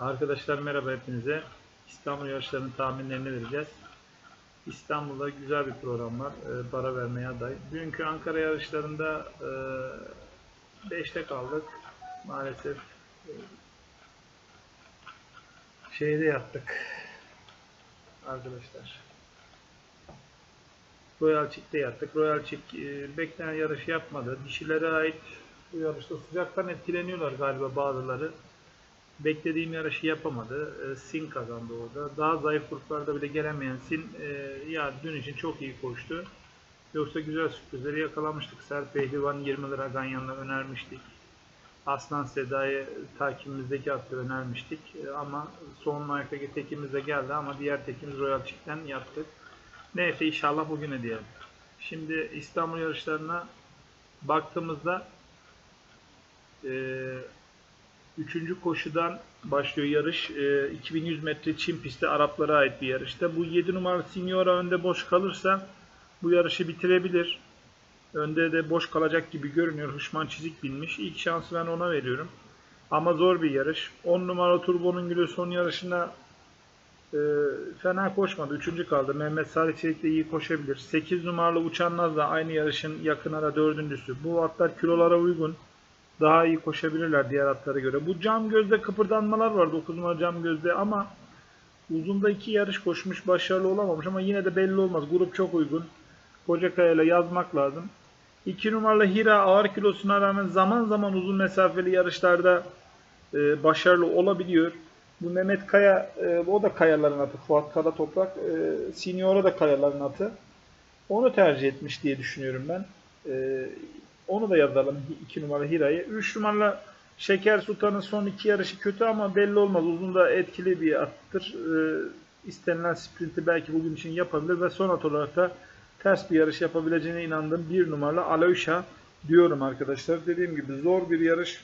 Arkadaşlar merhaba hepinize. İstanbul yarışlarının tahminlerini vereceğiz. İstanbul'da güzel bir program var. E, para vermeye aday. Bugünkü Ankara yarışlarında 5'te kaldık. Maalesef e, şeyde yattık. Arkadaşlar. Royal Chick'te yattık. Royal Chick e, beklenen yarışı yapmadı. Dişilere ait bu yarışta sıcaktan etkileniyorlar galiba bazıları beklediğim yarışı yapamadı. E, Sin kazandı orada. Daha zayıf gruplarda bile gelemeyen Sin e, ya dün için çok iyi koştu. Yoksa güzel sürprizleri yakalamıştık. Ser Pehlivan 20 lira Ganyan'la önermiştik. Aslan Seda'yı takibimizdeki atı önermiştik. E, ama son ayaktaki tekimiz de geldi ama diğer tekimiz Royal Chick'ten yaptık. Neyse inşallah bugüne diyelim. Şimdi İstanbul yarışlarına baktığımızda Üçüncü koşudan başlıyor yarış. E, 2100 metre Çin pisti Araplara ait bir yarışta. Bu 7 numaralı Signora önde boş kalırsa bu yarışı bitirebilir. Önde de boş kalacak gibi görünüyor. Hışman çizik binmiş. İlk şansı ben ona veriyorum. Ama zor bir yarış. 10 numara Turbo'nun gülü son yarışına e, fena koşmadı. Üçüncü kaldı. Mehmet Salih Çelik de iyi koşabilir. 8 numaralı Uçan Naz da aynı yarışın yakın ara dördüncüsü. Bu atlar kilolara uygun daha iyi koşabilirler diğer atlara göre. Bu cam gözde kıpırdanmalar var 9 numara cam gözde ama uzunda iki yarış koşmuş başarılı olamamış ama yine de belli olmaz. Grup çok uygun. Kocakaya ile yazmak lazım. 2 numaralı Hira ağır kilosuna rağmen zaman zaman uzun mesafeli yarışlarda e, başarılı olabiliyor. Bu Mehmet Kaya, e, o da Kayaların atı. Fuat Kara Toprak, e, Senior'a da Kayaların atı. Onu tercih etmiş diye düşünüyorum ben. E, onu da yazalım 2 numara Hira'yı. 3 numaralı Şeker Sultan'ın son iki yarışı kötü ama belli olmaz. Uzun da etkili bir attır. Ee, istenilen sprinti belki bugün için yapabilir ve son at olarak da ters bir yarış yapabileceğine inandığım 1 numaralı Aloyşa diyorum arkadaşlar. Dediğim gibi zor bir yarış.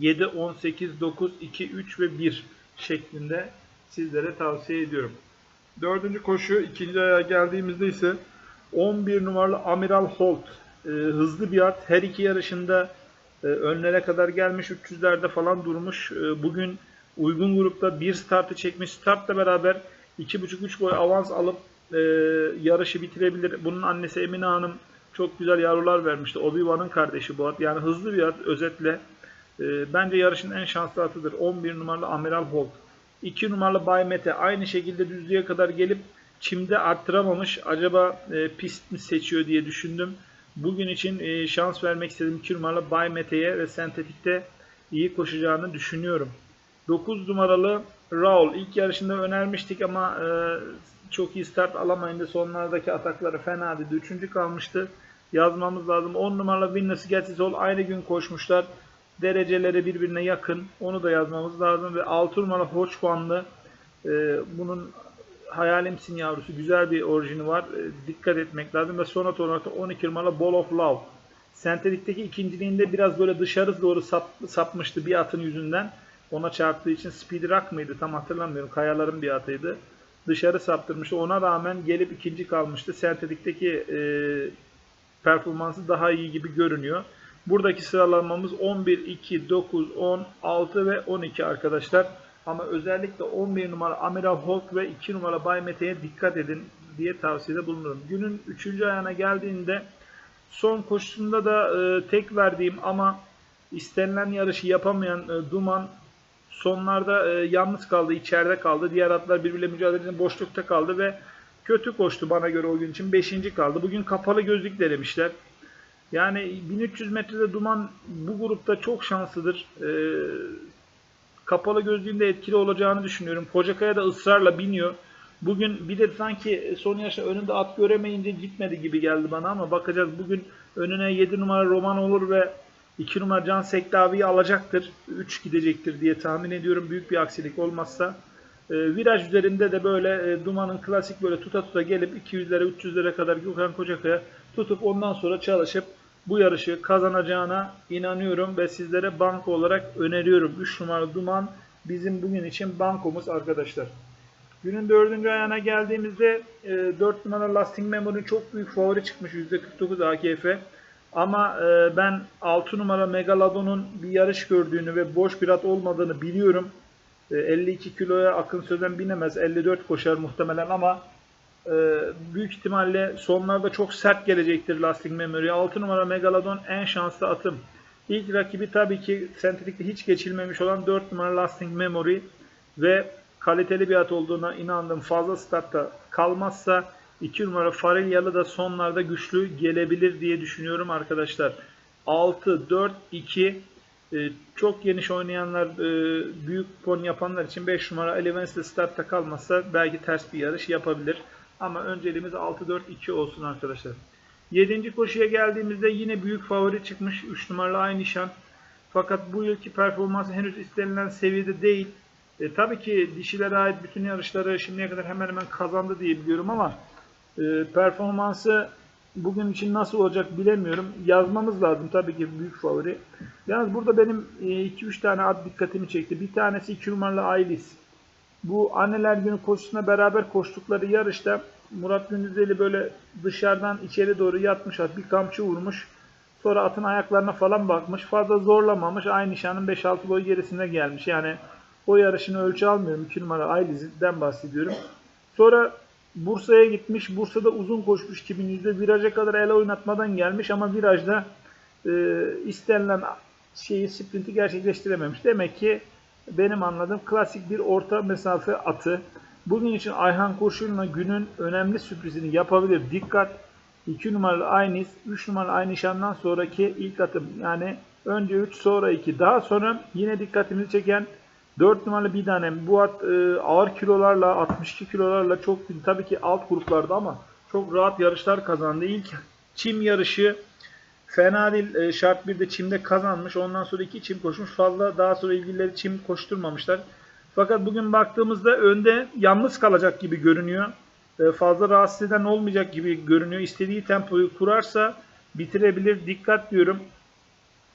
7, 18, 9, 2, 3 ve 1 şeklinde sizlere tavsiye ediyorum. Dördüncü koşu ikinci aya geldiğimizde ise 11 numaralı Amiral Holt e, hızlı bir at. Her iki yarışında e, önlere kadar gelmiş. 300'lerde falan durmuş. E, bugün uygun grupta bir startı çekmiş. Startla beraber 2,5-3 boy avans alıp e, yarışı bitirebilir. Bunun annesi Emine Hanım çok güzel yavrular vermişti. Obi-Wan'ın kardeşi bu at. Yani hızlı bir at özetle. E, bence yarışın en şanslı atıdır. 11 numaralı Amiral Holt. 2 numaralı Bay Mete aynı şekilde düzlüğe kadar gelip çimde arttıramamış. Acaba e, pist mi seçiyor diye düşündüm. Bugün için e, şans vermek istediğim 2 numaralı Bay Mete'ye ve sentetikte iyi koşacağını düşünüyorum. 9 numaralı Raul ilk yarışında önermiştik ama e, çok iyi start alamayınca sonlardaki atakları fena dedi. Üçüncü kalmıştı. Yazmamız lazım. 10 numaralı Winners Gets All aynı gün koşmuşlar. Dereceleri birbirine yakın. Onu da yazmamız lazım. Ve 6 numaralı Hoçbanlı e, bunun hayalimsin yavrusu güzel bir orijini var. E, dikkat etmek lazım ve son olarak da 12 numaralı Ball of Love. Sentetikteki ikinciliğinde biraz böyle dışarı doğru sap, sapmıştı bir atın yüzünden. Ona çarptığı için Speed Rock mıydı tam hatırlamıyorum. Kayaların bir atıydı. Dışarı saptırmıştı. Ona rağmen gelip ikinci kalmıştı. Sentetikteki e, performansı daha iyi gibi görünüyor. Buradaki sıralamamız 11, 2, 9, 10, 6 ve 12 arkadaşlar. Ama özellikle 11 numara Amiral Hulk ve 2 numara Bay Mete'ye dikkat edin diye tavsiyede bulunurum. Günün 3. ayağına geldiğinde son koşusunda da e, tek verdiğim ama istenilen yarışı yapamayan e, Duman sonlarda e, yalnız kaldı, içeride kaldı. Diğer atlar birbiriyle mücadelede boşlukta kaldı ve kötü koştu bana göre o gün için. 5. kaldı. Bugün kapalı gözlük denemişler. Yani 1300 metrede Duman bu grupta çok şanslıdır. Ee, kapalı gözlüğünde etkili olacağını düşünüyorum. Kocakaya da ısrarla biniyor. Bugün bir de sanki son yaşta önünde at göremeyince gitmedi gibi geldi bana ama bakacağız. Bugün önüne 7 numara Roman olur ve 2 numara Can Sektavi'yi alacaktır. 3 gidecektir diye tahmin ediyorum. Büyük bir aksilik olmazsa. E, viraj üzerinde de böyle e, Duman'ın klasik böyle tuta tuta gelip 200'lere 300'lere kadar Gökhan Kocakaya tutup ondan sonra çalışıp bu yarışı kazanacağına inanıyorum ve sizlere banko olarak öneriyorum. 3 numaralı Duman bizim bugün için bankomuz arkadaşlar. Günün dördüncü ayağına geldiğimizde e, 4 numara Lasting Memory çok büyük favori çıkmış %49 AKF. Ama e, ben 6 numara Megalodon'un bir yarış gördüğünü ve boş bir at olmadığını biliyorum. E, 52 kiloya Akın Sözen binemez. 54 koşar muhtemelen ama büyük ihtimalle sonlarda çok sert gelecektir Lasting Memory. 6 numara Megalodon en şanslı atım. İlk rakibi tabii ki sentetikte hiç geçilmemiş olan 4 numara Lasting Memory ve kaliteli bir at olduğuna inandım. Fazla startta kalmazsa 2 numara Farilyalı da sonlarda güçlü gelebilir diye düşünüyorum arkadaşlar. 6, 4, 2 e, çok geniş oynayanlar, e, büyük pon yapanlar için 5 numara Elevence'de startta kalmazsa belki ters bir yarış yapabilir. Ama önceliğimiz 6-4-2 olsun arkadaşlar. 7. koşuya geldiğimizde yine büyük favori çıkmış 3 numaralı aynı şan. Fakat bu yılki performansı henüz istenilen seviyede değil. E, tabii ki dişilere ait bütün yarışları şimdiye kadar hemen hemen kazandı diye biliyorum ama e, performansı bugün için nasıl olacak bilemiyorum. Yazmamız lazım tabii ki büyük favori. Yalnız burada benim 2-3 e, tane ad dikkatimi çekti. Bir tanesi 2 numaralı Aylis. Bu anneler günü koşusuna beraber koştukları yarışta Murat Gündüzeli böyle dışarıdan içeri doğru yatmış at bir kamçı vurmuş. Sonra atın ayaklarına falan bakmış. Fazla zorlamamış. Aynı nişanın 5-6 boy gerisine gelmiş. Yani o yarışını ölçü almıyorum. 2 numara Ayliz'den bahsediyorum. Sonra Bursa'ya gitmiş. Bursa'da uzun koşmuş 2100'de. Viraja kadar el oynatmadan gelmiş ama virajda e, istenilen şeyi sprinti gerçekleştirememiş. Demek ki benim anladığım klasik bir orta mesafe atı. Bugün için Ayhan Kurşun'la günün önemli sürprizini yapabilir. Dikkat! 2 numaralı Aynis, 3 numaralı Aynişan'dan sonraki ilk atım. Yani önce 3 sonra 2. Daha sonra yine dikkatimizi çeken 4 numaralı bir tane. Bu at e, ağır kilolarla 62 kilolarla çok tabii ki alt gruplarda ama çok rahat yarışlar kazandı. İlk çim yarışı Fena değil. E, şart bir de çimde kazanmış. Ondan sonra iki çim koşmuş. Fazla daha sonra ilgilileri çim koşturmamışlar. Fakat bugün baktığımızda önde yalnız kalacak gibi görünüyor. E, fazla rahatsız eden olmayacak gibi görünüyor. İstediği tempoyu kurarsa bitirebilir. Dikkat diyorum.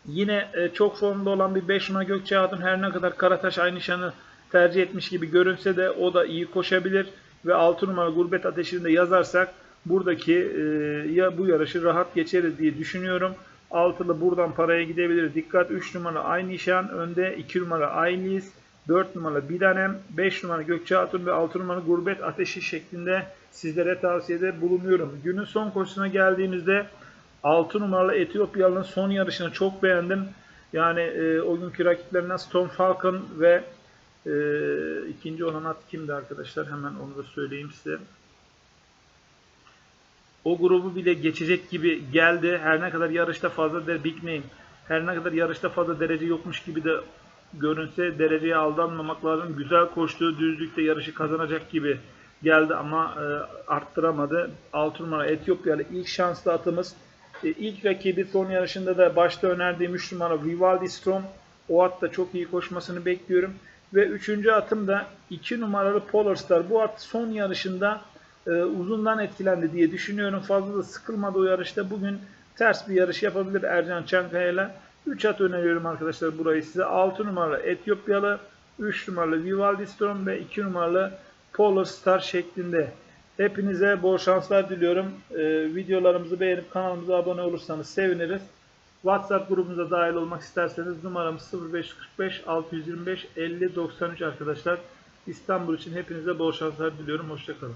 Yine e, çok formda olan bir 5 numara Gökçe Hatun her ne kadar Karataş aynı şanı tercih etmiş gibi görünse de o da iyi koşabilir. Ve 6 numara Gurbet Ateşi'ni de yazarsak buradaki e, ya bu yarışı rahat geçeriz diye düşünüyorum. Altılı buradan paraya gidebilir. Dikkat 3 numara aynı nişan. Önde 2 numara Aylis. 4 numara Bidanem, 5 numara Gökçe Hatun ve 6 numara Gurbet Ateşi şeklinde sizlere tavsiyede bulunuyorum. Günün son koşusuna geldiğimizde 6 numaralı Etiyopyalı'nın son yarışını çok beğendim. Yani e, o günkü rakiplerinden Storm Falcon ve e, ikinci olan at kimdi arkadaşlar? Hemen onu da söyleyeyim size o grubu bile geçecek gibi geldi. Her ne kadar yarışta fazla de Big her ne kadar yarışta fazla derece yokmuş gibi de görünse dereceye aldanmamak lazım. Güzel koştuğu düzlükte yarışı kazanacak gibi geldi ama e, arttıramadı. 6 numara Etiyopyalı ilk şanslı atımız. E, ilk rakibi son yarışında da başta önerdiğim 3 numara Vivaldi Strom. O at da çok iyi koşmasını bekliyorum. Ve üçüncü atım da 2 numaralı Polar Star. Bu at son yarışında e, uzundan etkilendi diye düşünüyorum. Fazla da sıkılmadı o yarışta. Bugün ters bir yarış yapabilir Ercan Çankaya ile. 3 at öneriyorum arkadaşlar burayı size. 6 numaralı Etiyopyalı, 3 numaralı Vivaldi Storm ve 2 numaralı Polar Star şeklinde. Hepinize bol şanslar diliyorum. Ee, videolarımızı beğenip kanalımıza abone olursanız seviniriz. WhatsApp grubumuza dahil olmak isterseniz numaramız 0545 625 50 93 arkadaşlar. İstanbul için hepinize bol şanslar diliyorum. Hoşçakalın.